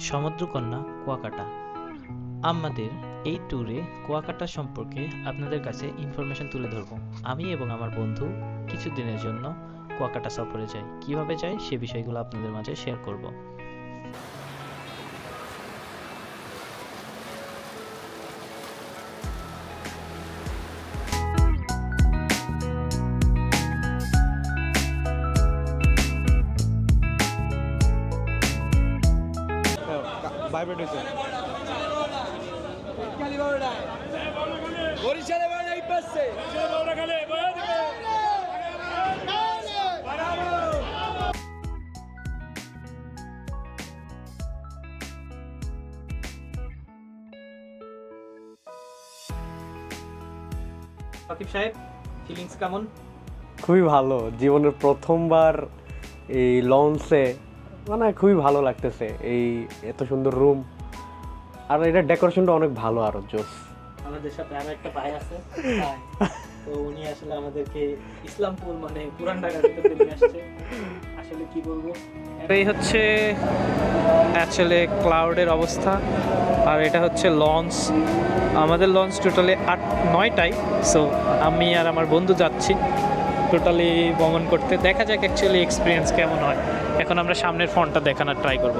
সমুদ্রকন্যা কুয়াকাটা। আমাদের এই ট্যুরে কুয়াকাটা সম্পর্কে আপনাদের কাছে ইনফরমেশন তুলে ধরব। আমি এবং আমার বন্ধু কিছুদিনের জন্য কুয়াকাটা সফরে যাই। কীভাবে যাই সে বিষয়গুলো আপনাদের মাঝে শেয়ার করব। ভাইব্রেট হয়েছে। বরিশালে বাড়ি এই পাশে। সাকিব সাহেব ফিলিংস কেমন? খুবই ভালো। জীবনের প্রথমবার এই লঞ্চে মানে খুবই ভালো লাগতেছে এই এত সুন্দর রুম আর এটা ডেকোরেশনটা অনেক ভালো আরও জোস। আমাদের সাথে আরও একটা ভাই আছে তো উনি আসলে আমাদেরকে ইসলামপুর মানে পুরান ঢাকার ভিতরে নিয়ে আসছে। আসলে কি বলব? এই হচ্ছে আসলে ক্লাউডের অবস্থা আর এটা হচ্ছে লঞ্চ আমাদের লঞ্চ টোটালি আট নয়টাই সো আমি আর আমার বন্ধু যাচ্ছি। টোটালি ভ্রমণ করতে। দেখা যাক অ্যাকচুয়ালি এক্সপিরিয়েন্স কেমন হয়। এখন আমরা সামনের ফোনটা দেখানোর ট্রাই করব।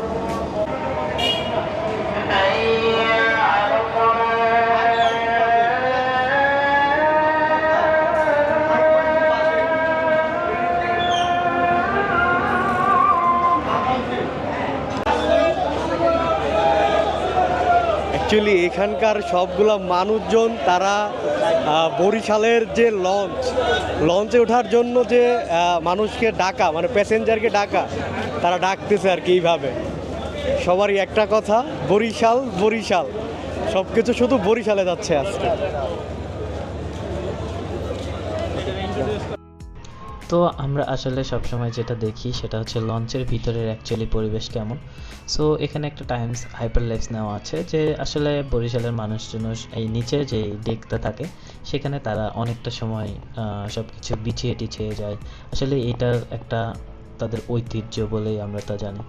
অ্যাকচুয়ালি এখানকার সবগুলো মানুষজন তারা বরিশালের যে লঞ্চ, লঞ্চে ওঠার জন্য যে মানুষকে ডাকা মানে প্যাসেঞ্জারকে ডাকা, তারা ডাকতেছে আর কি এইভাবে। সবারই একটা কথা, বরিশাল বরিশাল। সব কিছু শুধু বরিশালে যাচ্ছে আজকে। তো আমরা আসলে সবসময় যেটা দেখি সেটা হচ্ছে লঞ্চের ভিতরের অ্যাকচুয়ালি পরিবেশ কেমন। সো এখানে একটা টাইমস হাইপার লাইফস নেওয়া আছে যে আসলে বরিশালের মানুষজন এই নিচে যে ডেকটা থাকে, সেখানে তারা অনেকটা সময় সব কিছু বিছিয়ে টিছিয়ে যায়। আসলে এটা একটা তাদের ঐতিহ্য বলেই আমরা তা জানি।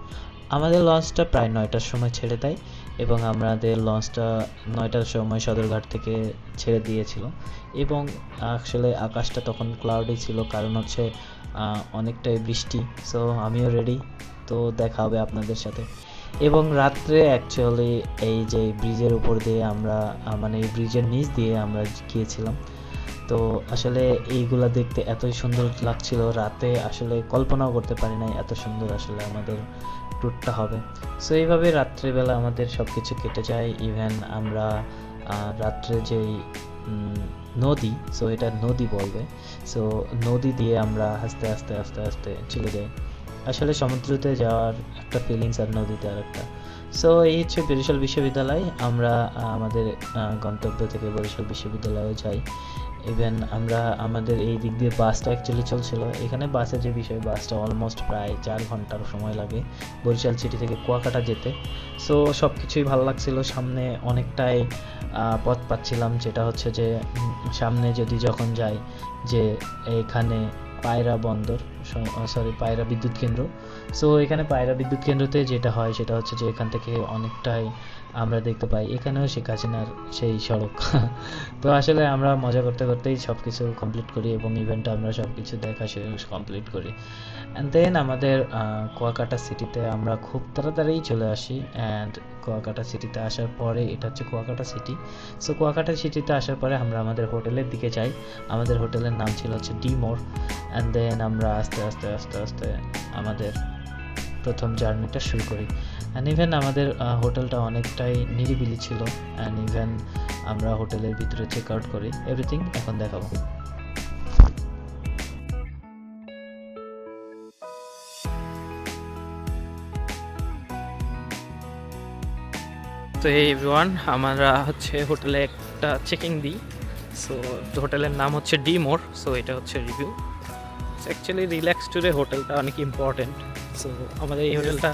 আমাদের লঞ্চটা প্রায় নয়টার সময় ছেড়ে দেয়। এবং আমাদের লঞ্চটা নয়টার সময় সদরঘাট থেকে ছেড়ে দিয়েছিল। এবং আসলে আকাশটা তখন ক্লাউডি ছিল, কারণ হচ্ছে অনেকটাই বৃষ্টি। সো আমিও রেডি তো দেখা হবে আপনাদের সাথে। এবং রাত্রে অ্যাকচুয়ালি এই যে ব্রিজের উপর দিয়ে আমরা মানে এই ব্রিজের নিচ দিয়ে আমরা গিয়েছিলাম। তো আসলে এইগুলা দেখতে এতই সুন্দর লাগছিল, রাতে আসলে কল্পনাও করতে পারি নাই এত সুন্দর আসলে আমাদের ট্যুরটা হবে। সো এইভাবে রাত্রেবেলা আমাদের সব কিছু কেটে যায়। ইভেন আমরা রাত্রে যেই নদী সো এটা নদী বলবে। সো নদী দিয়ে আমরা আস্তে আস্তে আস্তে আস্তে চলে যাই। আসলে সমুদ্রতে যাওয়ার একটা ফিলিংস আর নদীতে আর একটা সো এই হচ্ছে বরিশাল বিশ্ববিদ্যালয়। আমরা আমাদের গন্তব্য থেকে বরিশাল বিশ্ববিদ্যালয়ে যাই। ইভেন আমরা আমাদের এই দিক দিয়ে বাসটা অ্যাকচুয়ালি চলছিল। এখানে বাসের যে বিষয় বাসটা অলমোস্ট প্রায় চার ঘণ্টার সময় লাগে বরিশাল সিটি থেকে কুয়াকাটা যেতে। সো সব কিছুই ভালো লাগছিল। সামনে অনেকটাই পথ পাচ্ছিলাম, যেটা হচ্ছে যে সামনে যদি যখন যাই, যে এখানে পায়রা বন্দর সরি পায়রা বিদ্যুৎ কেন্দ্র। সো এখানে পায়রা বিদ্যুৎ কেন্দ্রতে যেটা হয়, সেটা হচ্ছে যে এখান থেকে অনেকটাই আমরা দেখতে পাই। এখানেও শেখ হাসিনার সেই সড়ক। তো আসলে আমরা মজা করতে করতেই সব কিছু কমপ্লিট করি এবং ইভেন্টটা আমরা সব কিছু দেখা কমপ্লিট করি। অ্যান্ড দেন আমাদের কুয়াকাটা সিটিতে আমরা খুব তাড়াতাড়ি চলে আসি। অ্যান্ড কুয়াকাটা সিটিতে আসার পরে, এটা হচ্ছে কুয়াকাটা সিটি সো কুয়াকাটা সিটিতে আসার পরে আমরা আমাদের হোটেলের দিকে যাই। আমাদের হোটেলের নাম ছিল হচ্ছে ডিমোর অ্যান্ড দেন আমরা আস্তে আস্তে আস্তে আস্তে আমাদের প্রথম জার্নিটা শুরু করি। অ্যান্ড ইভেন আমাদের হোটেলটা অনেকটাই নিরিবিলি ছিল। অ্যান্ড ইভেন আমরা হোটেলের ভিতরে চেক আউট করি। এভরিথিং এখন দেখাবো। তো এই এভরিওয়ান আমরা হচ্ছে হোটেলে একটা চেকিং দিই। সো হোটেলের নাম হচ্ছে ডি মোর সো এটা হচ্ছে রিভিউ অ্যাকচুয়ালি রিল্যাক্স ট্যুরে হোটেলটা অনেক ইম্পর্টেন্ট সো আমাদের এই হোটেলটা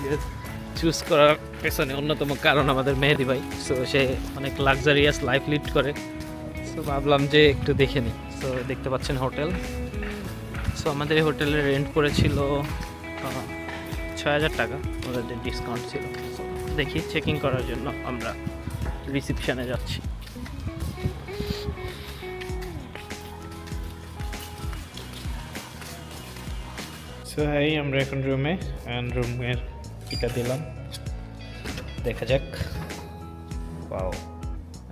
চুজ করার পেছনে অন্যতম কারণ আমাদের মেহেদি ভাই। সো সে অনেক লাক্সারিয়াস লাইফ লিড করে। সো ভাবলাম যে একটু দেখে নিই। সো দেখতে পাচ্ছেন হোটেল সো আমাদের এই হোটেলের রেন্ট পড়েছিল ছয় হাজার টাকা। ওদের ডিসকাউন্ট ছিল। দেখি চেকিং করার জন্য আমরা রিসিপশনে যাচ্ছি। সো এই আমরা এখন রুমে অ্যান্ড রুমের কিটা দিলাম দেখা যাক wow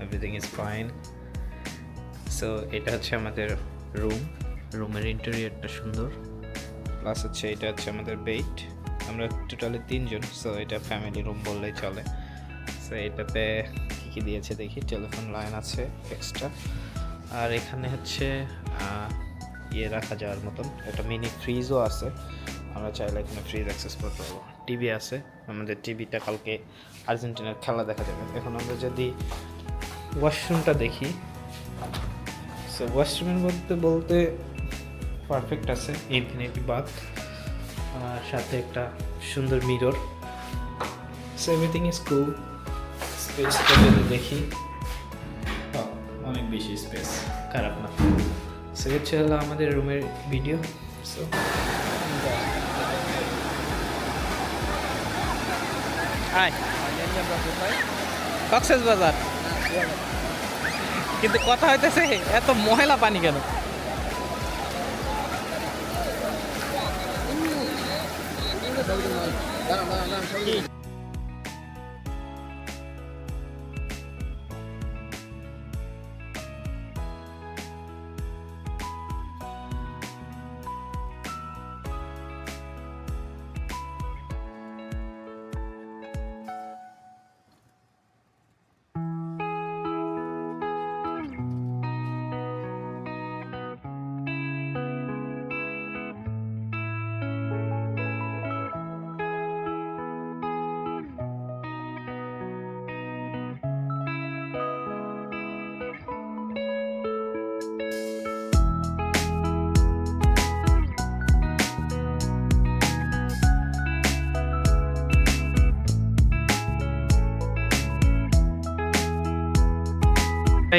everything is fine so এটা হচ্ছে আমাদের রুম রুমের ইন্টেরিয়রটা সুন্দর. প্লাস হচ্ছে এটা হচ্ছে আমাদের বেড আমরা টোটালি তিনজন সো এটা ফ্যামিলি রুম বললেই চলে। সো এটাতে কী কী দিয়েছে দেখি? টেলিফোন লাইন আছে এক্সট্রা আর এখানে হচ্ছে ইয়ে রাখা যাওয়ার মতন। একটা মিনি ফ্রিজও আছে। আমরা চাইলে এখানে ফ্রিজ অ্যাক্সেস করতে পারব। টিভি আছে। আমাদের টিভিটা কালকে আর্জেন্টিনার খেলা দেখা যাবে। এখন আমরা যদি ওয়াশরুমটা দেখি। সো ওয়াশরুমের মধ্যে বলতে পারফেক্ট আছে। ইনফিনিটি বাথ আর সাথে একটা সুন্দর mirror so everything is cool স্পেসটা যদি দেখি অনেক বেশি স্পেস খারাপ না। সো হচ্ছে হলো আমাদের রুমের ভিডিও সো হাই কক্সেস বাজার কিন্তু কথা হইতেছে, এত ময়লা পানি কেন?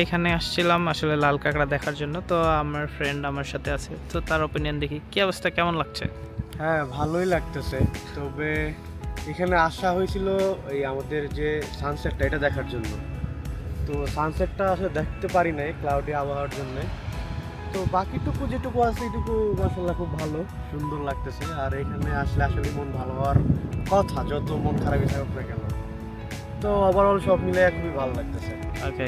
এখানে আসছিলাম আসলে লাল কাঁকড়া দেখার জন্য। তো আমার ফ্রেন্ড আমার সাথে আছে। তো তার ওপিনিয়ন দেখি। কি অবস্থা? কেমন লাগছে? হ্যাঁ ভালোই লাগতেছে। তবে এখানে আসা হয়েছিল এই আমাদের যে সানসেটটা এটা দেখার জন্য। তো সানসেটটা আসলে দেখতে পারি নাই ক্লাউডি আবহাওয়ার জন্য। তো বাকিটুকু যেটুকু আছে এটুকু মাসাল্লাহ খুব ভালো সুন্দর লাগতেছে। আর এখানে আসলে আসলে মন ভালো হওয়ার কথা যত মন খারাপই থাকুক না কেন। তো ওভারঅল সব মিলে খুবই ভালো লাগতেছে। ওকে